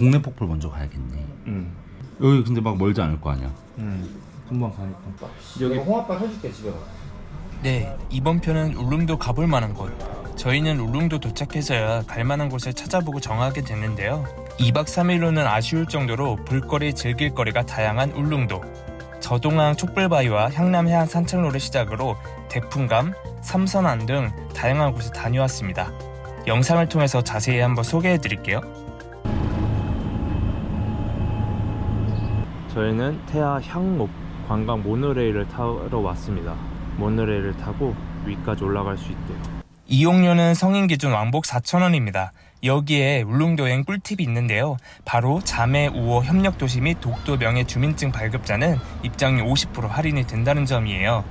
동네 폭포를 먼저 가야겠네. 응. 여기 근데 막 멀지 않을 거 아니야. 응. 금방 가니까. 여기 홍아빠 해줄게 집에 가. 네, 이번 편은 울릉도 가볼 만한 곳. 저희는 울릉도 도착해서야 갈 만한 곳을 찾아보고 정하게 됐는데요. 2박 3일로는 아쉬울 정도로 볼거리, 즐길 거리가 다양한 울릉도. 저동항 촛불바위와 향남 해안 산책로를 시작으로 대풍감, 삼선안 등 다양한 곳을 다녀왔습니다. 영상을 통해서 자세히 한번 소개해 드릴게요. 저희는 태아 향목 관광 모노레일을 타러 왔습니다. 모노레일을 타고 위까지 올라갈 수 있대요. 이용료는 성인 기준 왕복 4,000원입니다. 여기에 울릉도행 꿀팁이 있는데요. 바로 자매 우호 협력 도시 및 독도 명예 주민증 발급자는 입장료 50% 할인이 된다는 점이에요.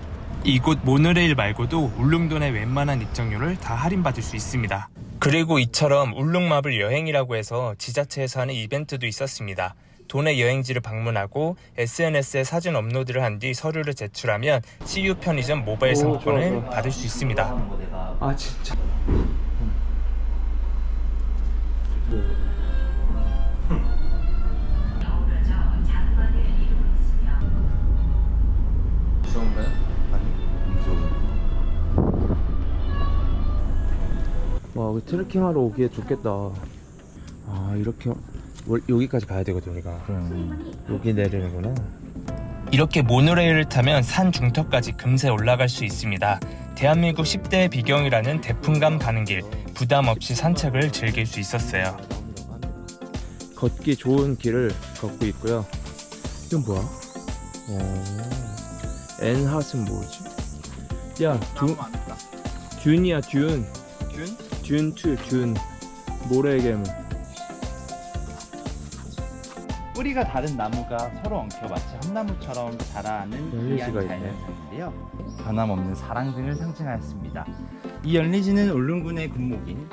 이곳 모노레일 말고도 울릉도 내 웬만한 입장료를 다 할인받을 수 있습니다. 그리고 이처럼 울릉마블 여행이라고 해서 지자체에서 하는 이벤트도 있었습니다. 도내 여행지를 방문하고 SNS에 사진 업로드를 한 뒤 서류를 제출하면 CU 편의점 모바일 오, 상품권을 좋아, 좋아. 받을 수 있습니다. 아 진짜. 와, 그 트레킹 하러 오기에 좋겠다. 아, 이렇게 월- 여기까지 가야 되거든, 우리가. 여기 내리는구나. 이렇게 모노레일을 타면 산 중턱까지 금세 올라갈 수 있습니다. 대한민국 10대 비경이라는 대풍감 가는 길 부담 없이 산책을 즐길 수 있었어요. 걷기 좋은 길을 걷고 있고요. 이건 뭐야? 어, 엔핫은 뭐지? 야, 두, 듄이야, 듄. 듄? 듄2, 듄. 모래의 괴물. 뿌리가 다른 나무가 서로 엉켜 마치 한 나무처럼 자라는 열리지가 귀한 있네. 자연현상인데요. 변함없는 사랑 등을 상징하였습니다. 이 열리지는 울릉군의 군목인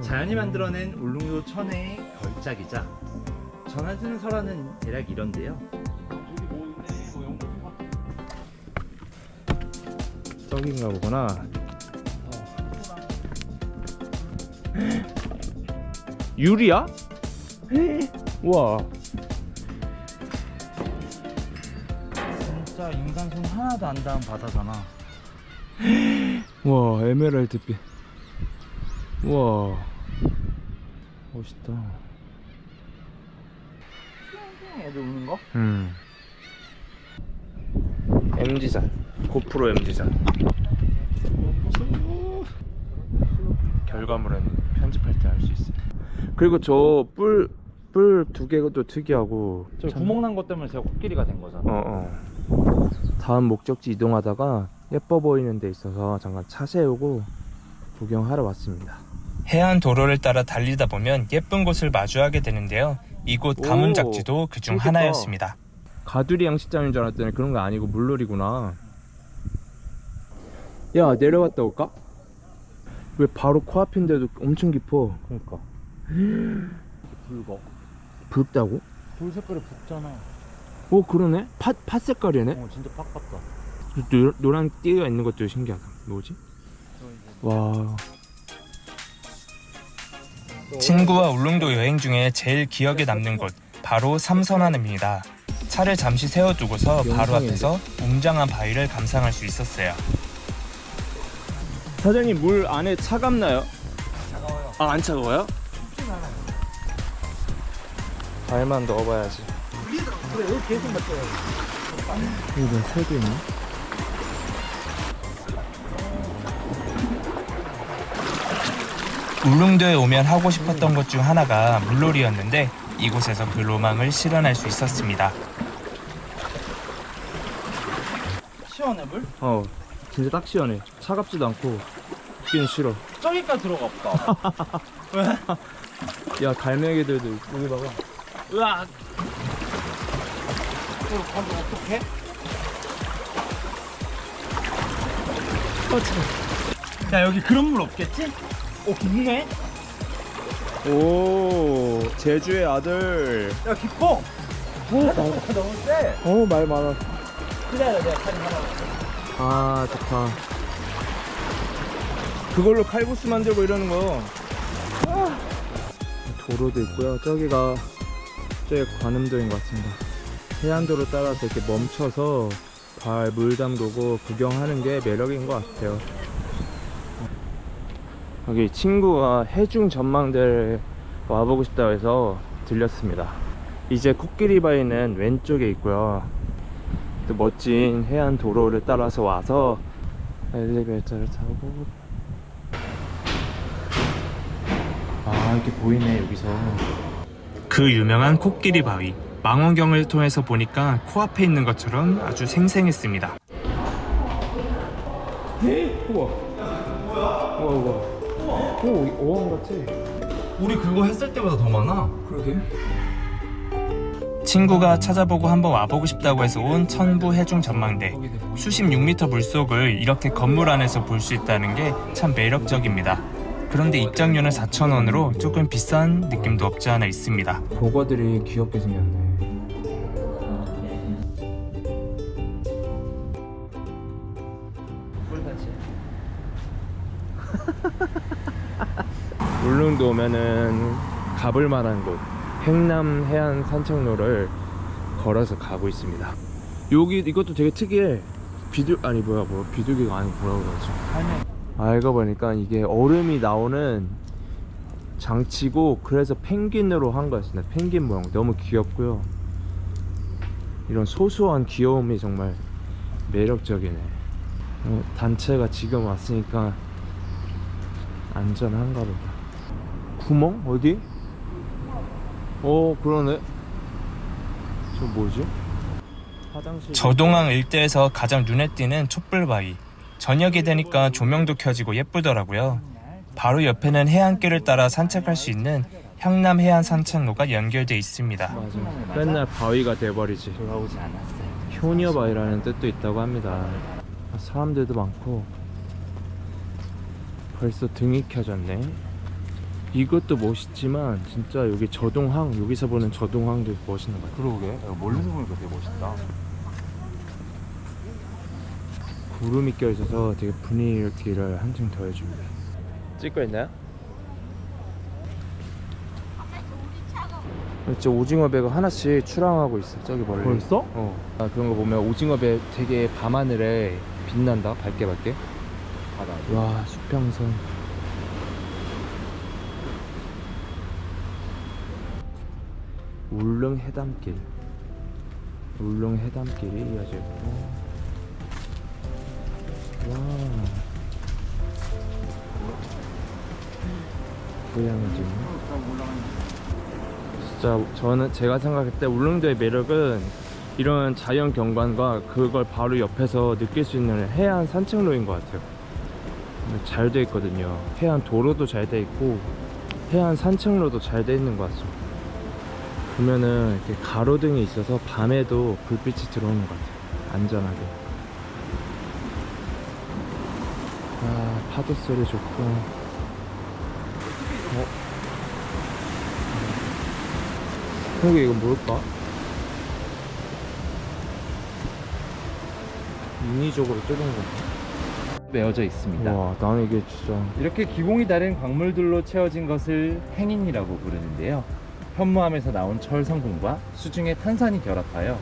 자연이 만들어낸 울릉도 천혜의 걸작이자 전해지는 설화는 대략 이런데요. 저긴가 보구나. 유리야? 우와. 하나도 안 닿은 바다잖아. 와 에메랄드빛 우와 멋있다 애들 우는 거? 음 MG잔 고프로 MG잔 결과물은 편집할 때 알 수 있어요 그리고 저 뿔 뿔 두 개도 특이하고 저 참- 구멍 난 것 때문에 제가 코끼리가 된 거잖아. 어, 어. 다음 목적지 이동하다가 예뻐 보이는 데 있어서 잠깐 차 세우고 구경하러 왔습니다 해안 도로를 따라 달리다 보면 예쁜 곳을 마주하게 되는데요. 이곳 오, 가문작지도 그중. 하나였습니다. 가두리 양식장인 줄 알았더니 그런 거 아니고 물놀이구나. 야 내려갔다 올까? 왜 바로 코앞인데도 엄청 깊어? 그러니까. 붉어. 붉다고? 돌 색깔이 붉잖아. 오 그러네. 팥, 팥 색깔이네. 어 진짜 팍 같다. 노, 노란 띠가 있는 것도 신기하다. 뭐지? 와. 친구와 울릉도 여행 중에 제일 기억에 남는 곳 바로 삼선안입니다. 차를 잠시 세워두고서 바로? 앞에서 웅장한 바위를 감상할 수 있었어요. 사장님 물 안에 차갑나요? 차가워요. 아 안 차가워요? 발만 넣어봐야지. 그래 여기 계속 맞춰요. 이거 세개 있네. 울릉도에 오면 하고 싶었던 것 중 하나가 물놀이였는데 이곳에서 그 로망을 실현할 수 있었습니다. 시원해 물? 어 진짜 딱 시원해. 차갑지도 않고 죽기는 싫어. 저기까지 들어가 없다. 야 갈매기들도 여기 봐봐. 으악. 이거 가면 어떡해? 야 여기 그런 물 없겠지? 오 깊네? 오 제주의 아들. 야 깊어! 오, 말, 너무 세! 어, 말 많아. 기다려 내가 칼 하나 아 좋다. 그걸로 칼부스 만들고 이러는 거. 아. 도로도 있고요. 저기가 저기 관음도인 것 같습니다. 해안도로 따라서 이렇게 멈춰서 발 물 담그고 구경하는 게 매력인 것 같아요. 여기 친구가 해중 전망대를 와보고 싶다고 해서 들렸습니다. 이제 코끼리 바위는 왼쪽에 있고요. 또 멋진 해안 도로를 따라서 와서 엘리베이터를 타고 아 이렇게 보이네 여기서 그 유명한 코끼리 바위 망원경을 통해서 보니까 코앞에 있는 것처럼 아주 생생했습니다. 우와 우와 우와 오 어항 같아 우리 그거 했을 때보다 더 많아. 그러게 친구가 찾아보고 한번 와보고 싶다고 해서 온 천부 해중 전망대. 수십 6m 물속을 이렇게 건물 안에서 볼 수 있다는 게 참 매력적입니다. 그런데 입장료는 4,000원으로 조금 비싼 느낌도 없지 않아 있습니다. 보거들이 귀엽게 생겼네 울릉도 오면은 가볼 만한 곳 행남 해안 산책로를 걸어서 가고 있습니다. 여기 이것도 되게 특이해. 비둘 아니 뭐야 뭐 비둘기가 아니고 뭐라고 그러지. 알고 보니까 이게 얼음이 나오는 장치고 그래서 펭귄으로 한 거였습니다. 펭귄 모양. 너무 귀엽고요. 이런 소소한 귀여움이 정말 매력적이네. 어, 단체가 지금 왔으니까 안전한가 보다 구멍? 어디? 어 그러네 저 뭐지? 화장실 저동항 일대에서 가장 눈에 띄는 촛불바위. 저녁이 되니까 조명도 켜지고 예쁘더라고요. 바로 옆에는 해안길을 따라 산책할 수 있는 향남 해안 산책로가 연결돼 있습니다. 맞아 맨날 바위가 돼버리지 돌아오지 않았어요. 효녀 바위라는 뜻도 있다고 합니다. 사람들도 많고 벌써 등이 켜졌네. 이것도 멋있지만 진짜 여기 저동항 여기서 보는 저동항도 멋있는 것 같아요. 그러게. 멀리서 보니까 되게 멋있다. 구름이 껴있어서 되게 분위기를 한층 더해줍니다. 찍고 있나요? 진짜 오징어 배가 하나씩 출항하고 있어 저기 멀리 벌써? 어 아, 그런 거 보면 오징어 배 되게 밤하늘에 빛난다 밝게 밝게 바다. 와 수평선 울릉 해담길. 울릉 해담길이 이어져 있고 와. 고양이 집 진짜 저는 제가 생각할 때 울릉도의 매력은 이런 자연 경관과 그걸 바로 옆에서 느낄 수 있는 해안 산책로인 것 같아요. 잘 돼 있거든요. 해안 도로도 잘 돼 있고 해안 산책로도 잘 돼 있는 것 같습니다. 보면은 이렇게 가로등이 있어서 밤에도 불빛이 들어오는 것 같아요. 안전하게. 아 파도 소리 좋고. 어? 형이 이거 뭘까? 인위적으로 뜯은 건가? 메어져 있습니다. 와 나는 이게 진짜 이렇게 기공이 다른 광물들로 채워진 것을 행인이라고 부르는데요. 현무암에서 나온 철 성분과 수중의 탄산이 결합하여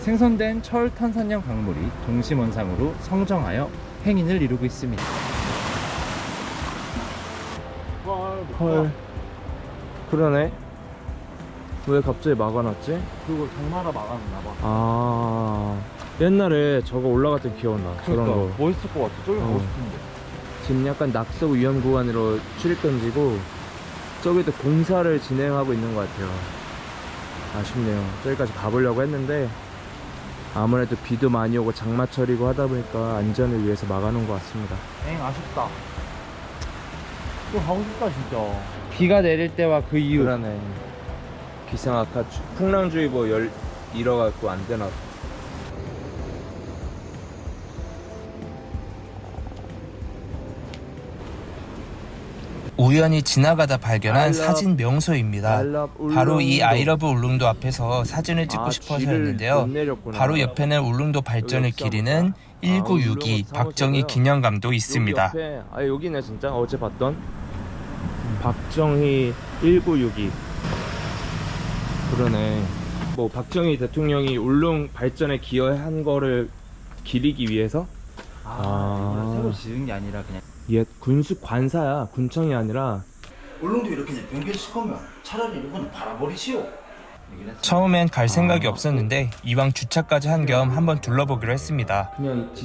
생성된 철 탄산형 광물이 동심원상으로 성정하여 행인을 이루고 있습니다. 헐 그러네 왜 갑자기 막아놨지? 그리고 장마가 막아놨나 봐. 아 옛날에 저거 올라갔던 기억나 저런 거 멋있을 것 같아. 저기 어. 가고 싶은데. 지금 약간 낙석 위험 구간으로 출입 금지고 저기도 공사를 진행하고 있는 것 같아요. 아쉽네요. 저기까지 가보려고 했는데 아무래도 비도 많이 오고 장마철이고 하다 보니까 안전을 위해서 막아놓은 것 같습니다. 엥 아쉽다. 또 가고 싶다 진짜. 비가 내릴 때와 그 이후 그러네. 기상 아까 주- 풍랑주의보 열 잃어갖고 안 되나 우연히 지나가다 발견한 사진 명소입니다. 바로 이. 아이러브 울릉도 앞에서 사진을 찍고 아, 싶어서였는데요. 바로 옆에는 울릉도 발전을 기리는 아, 1962 울릉도 박정희 여기 있습니다. 아 여기네 진짜 어제 봤던 박정희 1962 그러네. 뭐 박정희 대통령이 울릉 발전에 기여한 거를 기리기 위해서 아. 이걸 새로 지은 게 아니라 그냥 옛 군수 관사야 군청이 아니라 울릉도 이렇게 변경시 거면 차라리 이거는 바라버리시오. 처음엔 갈 생각이 없었는데 이왕 주차까지 한 겸 한번 둘러보기로 했습니다.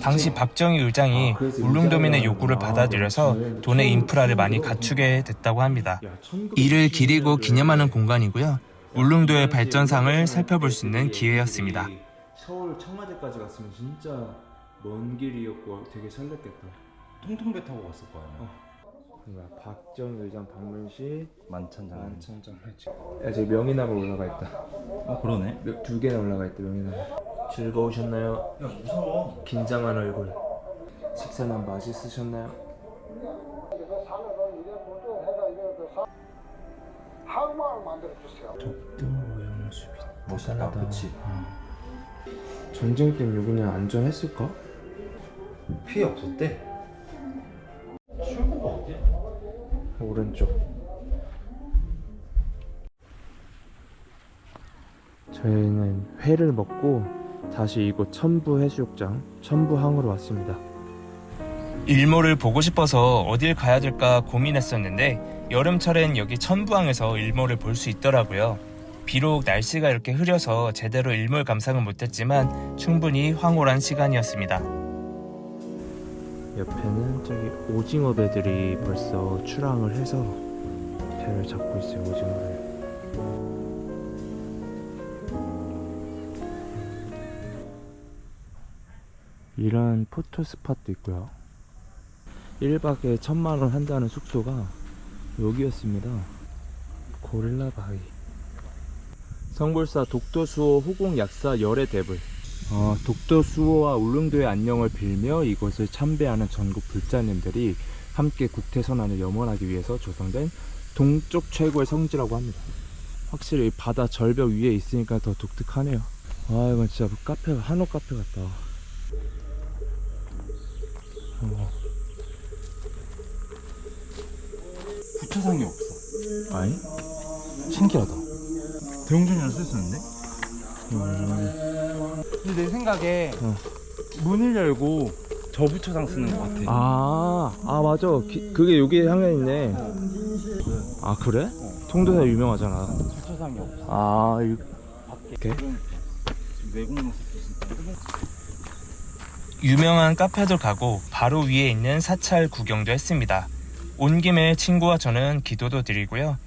당시 박정희 의장이 아, 울릉도민의 요구를 아, 받아들여서. 도내 인프라를 많이. 갖추게 됐다고 합니다. 야, 1970 이를 기리고 기념하는 공간이고요. 울릉도의 발전상을 살펴볼 수 있는 기회였습니다. 서울 청와대까지 갔으면 진짜 먼 길이었고 되게 설렜겠다. 통통배 타고 갔을 거 아니야. 그러니까 박정희 의장 방문 시 만찬장. 만찬장 해지. 야, 저기 명이나무 올라가 있다. 어 그러네. 몇- 두 개나 올라가 있다 명이나무. 즐거우셨나요? 야 무서워. 긴장한 얼굴. 식사는 맛있으셨나요? 항마을 만들어 주세요. 멋있다. 그렇지. 전쟁 때 여기는 안전했을까? 피해 없었대. 오른쪽. 저희는 회를 먹고 다시 이곳 천부 해수욕장 천부항으로 왔습니다. 일몰을 보고 싶어서 어딜 가야 될까 고민했었는데 여름철엔 여기 천부항에서 일몰을 볼 수 있더라고요. 비록 날씨가 이렇게 흐려서 제대로 일몰 감상은 못했지만 충분히 황홀한 시간이었습니다. 옆에는 저기 오징어 배들이 벌써 출항을 해서 배를 잡고 있어요 오징어를. 이런 포토 스팟도 있고요. 1박에 천만 원 한다는 숙소가 여기였습니다. 고릴라 바위. 성불사 독도수호 후공약사 열애 대불. 어, 독도 수호와 울릉도의 안녕을 빌며 이곳을 참배하는 전국 불자님들이 함께 국태선언을 염원하기 위해서 조성된 동쪽 최고의 성지라고 합니다. 확실히 이 바다 절벽 위에 있으니까 더 독특하네요. 아 이건 진짜 카페가 한옥 카페 같다. 어, 주차장이 없어. 아니? 신기하다. 대용전이라 쓸수 있는데 음, 근데 내 생각에 어. 문을 열고 저 부처장 쓰는 것 같아. 아, 아 맞아. 기- 그게 여기에 향해 있네. 아 그래? 통도사 유명하잖아. 주차장이 없어. 아, 이- 밖에. 지금 외국. 유명한 카페도 가고 바로 위에 있는 사찰 구경도 했습니다. 온 김에 친구와 저는 기도도 드리고요.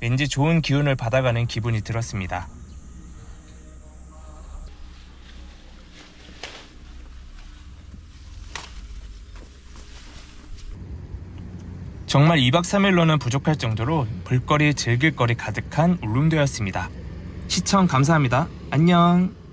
왠지 좋은 기운을 받아가는 기분이 들었습니다. 정말 2박 3일로는 부족할 정도로 볼거리 즐길 거리 가득한 울릉도였습니다. 시청 감사합니다. 안녕.